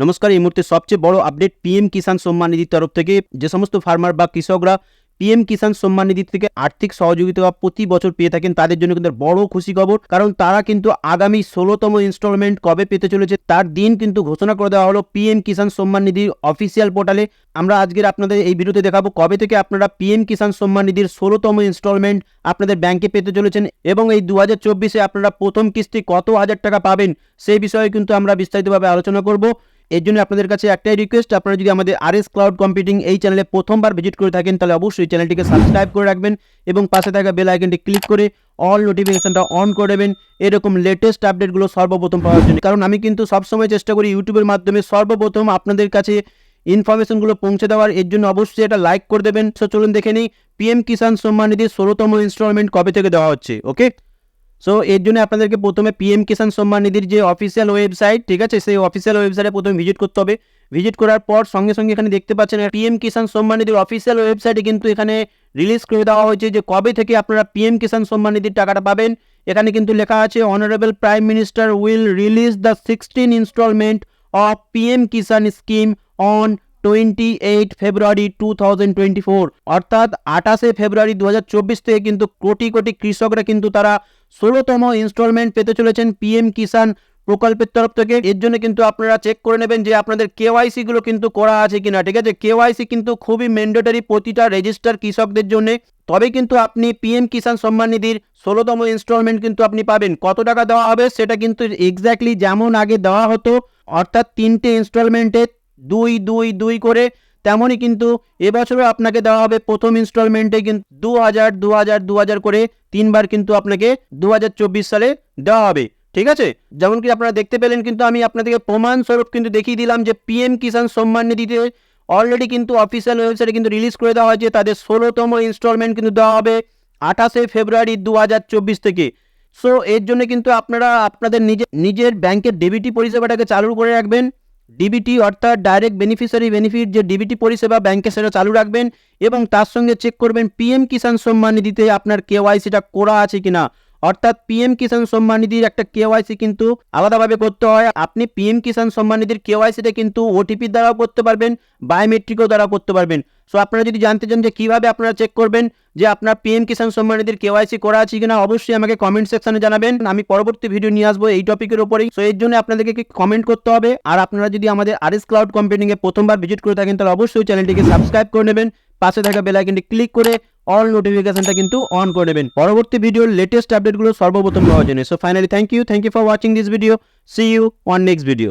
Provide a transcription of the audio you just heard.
নমস্কার, এই মুহূর্তে সবচেয়ে বড় আপডেট পিএম কিষাণ সম্মান নিধির তরফ থেকে। যে সমস্ত ফার্মার বা কৃষকরা পিএম কিষাণ সম্মান নিধি থেকে আর্থিক সহযোগিতা বা প্রতি বছর পেয়ে থাকেন, তাদের জন্য কিন্তু বড় খুশি খবর। কারণ তারা কিন্তু আগামী ষোলোতম ইনস্টলমেন্ট কবে পেতে চলেছে, তার দিন কিন্তু ঘোষণা করে দেওয়া হলো পিএম কিষাণ সম্মান নিধির অফিসিয়াল পোর্টালে আমরা আজকের আপনাদের এই ভিডিওতে দেখাবো কবে থেকে আপনারা পিএম কিষাণ সম্মান নিধির ষোলোতম ইনস্টলমেন্ট আপনাদের ব্যাংকে পেতে চলেছেন এবং এই দু হাজার আপনারা প্রথম কিস্তি কত হাজার টাকা পাবেন, সেই বিষয়ে কিন্তু আমরা বিস্তারিতভাবে আলোচনা করব। এর জন্য আপনাদের কাছে একটাই রিকোয়েস্ট আপনারা যদি আমাদের আর এস ক্লাউড কম্পিউটিং এই চ্যানেলে প্রথমবার ভিজিট করে থাকেন, তাহলে অবশ্যই চ্যানেলটিকে সাবস্ক্রাইব করে রাখবেন এবং পাশে থাকা বেল আইকনটি ক্লিক করে অল নোটিফিকেশনটা অন করে দেবেন। এরকম লেটেস্ট আপডেটগুলো সর্বপ্রথম পাওয়ার জন্য। কারণ আমি কিন্তু সবসময় চেষ্টা করি ইউটিউবের মাধ্যমে সর্বপ্রথম আপনাদের কাছে ইনফরমেশনগুলো পৌঁছে দেওয়ার। এর জন্য অবশ্যই এটা লাইক করে দেবেন। চলুন দেখে নিই পিএম কিষাণ সম্মান নিধির ষোলোতম ইনস্টলমেন্ট কবে থেকে দেওয়া হচ্ছে? ওকে সো এর জন্য আপনাদেরকে প্রথমে পিএম কিষাণ সম্মান নিধির যে অফিসিয়াল ওয়েবসাইট ঠিক আছে? সেই অফিসিয়াল ওয়েবসাইটে প্রথমে ভিজিট করতে হবে। ভিজিট করার পর সঙ্গে সঙ্গে এখানে দেখতে পাচ্ছেন পিএম কিষাণ সম্মান নিধির অফিসিয়াল ওয়েবসাইটে কিন্তু এখানে রিলিজ করে দেওয়া হয়েছে যে কবে থেকে আপনারা পিএম কিষাণ সম্মান নিধির টাকাটা পাবেন। এখানে কিন্তু লেখা আছে honourable prime minister will release the sixteen instalment of PM Kisan scheme on twenty eight February two thousand twenty four অর্থাৎ আঠাশে ফেব্রুয়ারি দু হাজার চব্বিশ থেকে কিন্তু কোটি কোটি কৃষকরা কিন্তু তারা ষোলোতম ইনস্টলমেন্ট পেতে চলেছেন পিএম কিষাণ প্রকল্পের তরফ থেকে। এর জন্য কিন্তু আপনারা চেক করে নেবেন যে আপনাদের কেওয়াইসি গুলো কিন্তু করা আছে কিনা, ঠিক আছে? কেওয়াইসি কিন্তু খুবই ম্যান্ডেটরি প্রতিটা রেজিস্টার কৃষকদের জন্য। তবে কিন্তু আপনি পিএম কিষাণ সম্মান নিধির ষোলোতম ইনস্টলমেন্ট কিন্তু আপনি পাবেন। কত টাকা দেওয়া হবে সেটা কিন্তু এক্স্যাক্টলি যেমন আগে দেওয়া হতো, অর্থাৎ তিনটে ইনস্টলমেন্টে দুই দুই দুই করে তেমনই কিন্তু এবছরও আপনাকে দেওয়া হবে প্রথম ইনস্টলমেন্টে কিন্তু দু হাজার দু হাজার দু হাজার করে তিনবার কিন্তু আপনাকে দু হাজার চব্বিশ সালে দেওয়া হবে। ঠিক আছে? যেমন কি আপনারা দেখতে পেলেন কিন্তু আমি আপনাদেরকে প্রমাণস্বরূপ কিন্তু দেখিয়ে দিলাম যে পিএম কিষাণ সম্মান নিধিতে অলরেডি কিন্তু অফিসিয়াল ওয়েবসাইটে কিন্তু রিলিজ করে দেওয়া হয়েছে। তাদের ষোলোতম ইনস্টলমেন্ট কিন্তু দেওয়া হবে আঠাশে ফেব্রুয়ারি দু হাজার চব্বিশ থেকে। সো এর জন্য কিন্তু আপনারা আপনাদের নিজের নিজের ব্যাংকের ডেবিটি পরিষেবাটাকে চালু করে রাখবেন। ডিবিটি অর্থাৎ ডাইরেক্ট বেনিফিশিয়ারি বেনিফিট যে ডিবিটি পরিষেবা ব্যাংকে সেটা চালু রাখবেন এবং তার সঙ্গে চেক করবেন পিএম কিষাণ সম্মান নিধিতে আপনার কেওয়াইসিটা করা আছে কিনা। অর্থাৎ পিএম কিষাণ সম্মান নিধির একটা কেওয়াইসি কিন্তু আলাদাভাবে করতে হয়। আপনি পিএম কিষাণ সম্মান নিধির কেওয়াইসিটা কিন্তু ওটিপির দ্বারাও করতে পারবেন, বায়োমেট্রিকও দ্বারা করতে পারবেন। সো আপনারা যদি জানতে চান যে কীভাবে আপনারা চেক করবেন যে আপনার পিএম কিষাণ সম্মান নিধির কেওয়াইসি করা আছে কিনা, অবশ্যই আমাকে কমেন্ট সেকশনে জানাবেন। আমি পরবর্তী ভিডিও নিয়ে আসব এই টপিকের উপরেই। সো এর জন্য আপনাদেরকে কমেন্ট করতে হবে। আর আপনারা যদি আমাদের আর এস ক্লাউড কম্পিউটিংয়ে প্রথমবার ভিজিট করে থাকেন, তাহলে অবশ্যই চ্যানেলটিকে সাবস্ক্রাইব করে নেবেন। পাশে থাকা বেল আইকনটি ক্লিক করে অল নোটিফিকেশনটা কিন্তু অন করে নেবেন পরবর্তী ভিডিওর লেটেস্ট আপডেটগুলো সর্বপ্রথম পাওয়ার জন্য। So finally thank you thank you for watching this video see you on next video